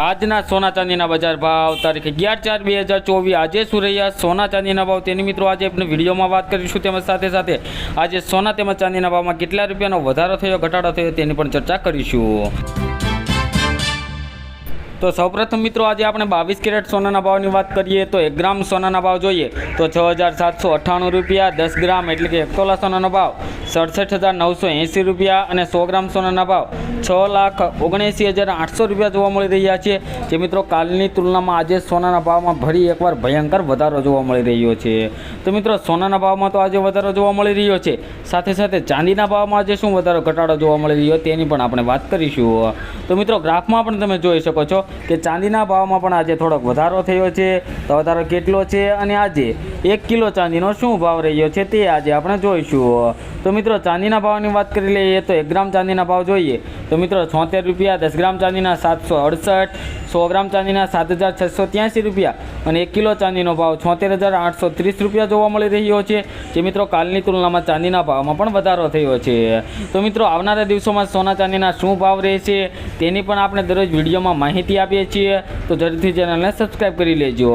આજના સોના ચાંદીના બજાર ભાવ તારીખ અગિયાર ચાર બે હજાર ચોવીસ. આજે શું રહ્યા? સોના ચાંદીના ભાવ તેની મિત્રો આજે આપણે વિડીયોમાં વાત કરીશું. તેમજ સાથે સાથે આજે સોના તેમજ ચાંદીના ભાવમાં કેટલા રૂપિયાનો વધારો થયો, ઘટાડો થયો તેની પણ ચર્ચા કરીશું. તો સૌપ્રથમ મિત્રો આજે આપણે બાવીસ કેરેટ સોનાના ભાવની વાત કરીએ તો એક ગ્રામ સોનાના ભાવ જોઈએ તો છ હજાર સાતસો અઠ્ઠાણું રૂપિયા, દસ ગ્રામ એટલે કે એક તોલા સોનાનો ભાવ, સડસઠ હજાર નવસો એંસી રૂપિયા અને સો ગ્રામ સોનાના ભાવ, છ લાખ ઓગણએંસી હજાર આઠસો રૂપિયા જોવા મળી રહ્યા છે. જે મિત્રો કાલની તુલનામાં આજે સોનાના ભાવમાં ફરી એકવાર ભયંકર વધારો જોવા મળી રહ્યો છે. તો મિત્રો સોનાના ભાવમાં તો આજે વધારો જોવા મળી રહ્યો છે. સાથે સાથે ચાંદીના ભાવમાં આજે શું વધારો, ઘટાડો જોવા મળી રહ્યો તેની પણ આપણે વાત કરીશું. તો મિત્રો ગ્રાફમાં પણ તમે જોઈ શકો છો કે ચાંદીના ભાવમાં પણ આજે થોડોક વધારો થયો છે. તો વધારો કેટલો છે અને આજે એક કિલો ચાંદીનો શું ભાવ રહ્યો છે તે આજે આપણે જોઈશું. તો મિત્રો, ચાંદીના ભાવની વાત કરી લઈએ તો એક ગ્રામ ચાંદીના ભાવ જોઈએ. તો મિત્રો, છોતેર રૂપિયા, દસ ગ્રામ ચાંદીના સાતસો અડસઠ, સો ગ્રામ ચાંદીના સાત હજાર છસો ત્યાંસી રૂપિયા અને એક કિલો ચાંદીનો ભાવ છોતેર હજાર આઠસો ત્રીસ રૂપિયા જોવા મળી રહ્યો છે. જે મિત્રો, કાલની તુલનામાં ચાંદીના ભાવમાં પણ વધારો થયો છે. તો મિત્રો, આવનારા દિવસોમાં સોના ચાંદીના શું ભાવ રહેશે તેની પણ આપણે દરરોજ વિડીયોમાં માહિતી આપીએ છીએ, તો જરૂરથી ચેનલને સબસ્ક્રાઈબ કરી લેજો.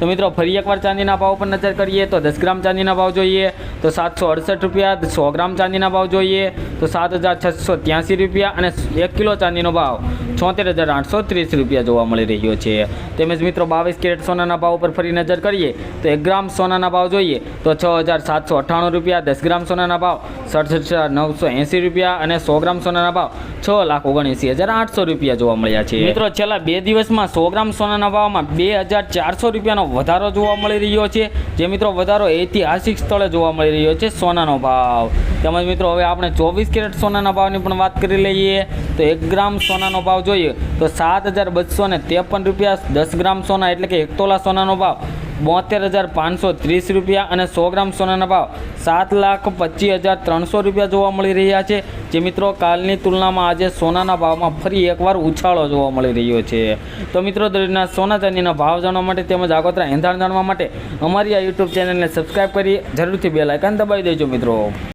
તો મિત્રો, ફરી એકવાર ચાંદીના ભાવ પર નજર કરીએ, તો દસ ગ્રામ ચાંદીના ભાવ જોઈએ, તો સાતસો અડસઠ રૂપિયા, સો ગ્રામ ચાંદીના ભાવ જોઈએ, તો સાત હજાર છસો ત્યાંસી રૂપિયા અને એક કિલો ચાંદીનો ભાવ છોતેર હજાર આઠસો ત્રીસ રૂપિયા જોવા મળી રહ્યો છે. તેમજ મિત્રો, બાવીસ કેરેટ સોનાના ભાવ પર ફરી નજર કરીએ, તો એક ગ્રામ સોનાના ભાવ જોઈએ, તો છ હજાર સાતસો અઠ્ઠાણું રૂપિયા, દસ ગ્રામ સોનાના ભાવ સડસઠ હજાર નવસો એંસી રૂપિયા અને સો ગ્રામ સોનાના ભાવ છ લાખ ઓગણએંસી હજાર આઠસો રૂપિયા જોવા મળ્યા છે. મિત્રો, છેલ્લા બે દિવસમાં સો ગ્રામ સોનાના ભાવમાં બે હજાર ચારસો રૂપિયાનો વધારો જોવા મળી રહ્યો છે. જે મિત્રો વધારો ઐતિહાસિક સ્થળે જોવા મળી રહ્યો છે સોનાનો ભાવ. તેમજ મિત્રો હવે આપણે ચોવીસ કેરેટ સોનાના ભાવની પણ વાત કરી લઈએ તો એક ગ્રામ સોનાનો ભાવ જોઈએ તો સાત હજાર બસો ને ત્રેપન રૂપિયા દસ ગ્રામ સોના એટલે કે એક તોલા સોનાનો ભાવ. બોતેર હજાર પાંચસો ત્રીસ રૂપિયા અને સો ગ્રામ સોનાના ભાવ સાત લાખ પચીસ હજાર ત્રણસો રૂપિયા જોવા મળી રહ્યા છે. જે મિત્રો, કાલની તુલનામાં આજે સોનાના ભાવમાં ફરી એકવાર ઉછાળો જોવા મળી રહ્યો છે. તો મિત્રો દરરોજના સોના ચાંદીના ભાવ જાણવા માટે તેમજ આગોતરા એંધાણ જાણવા માટે અમારી આ યુટ્યુબ ચેનલને સબસ્ક્રાઈબ કરી જરૂરથી બે લાઇકન દબાવી દેજો મિત્રો.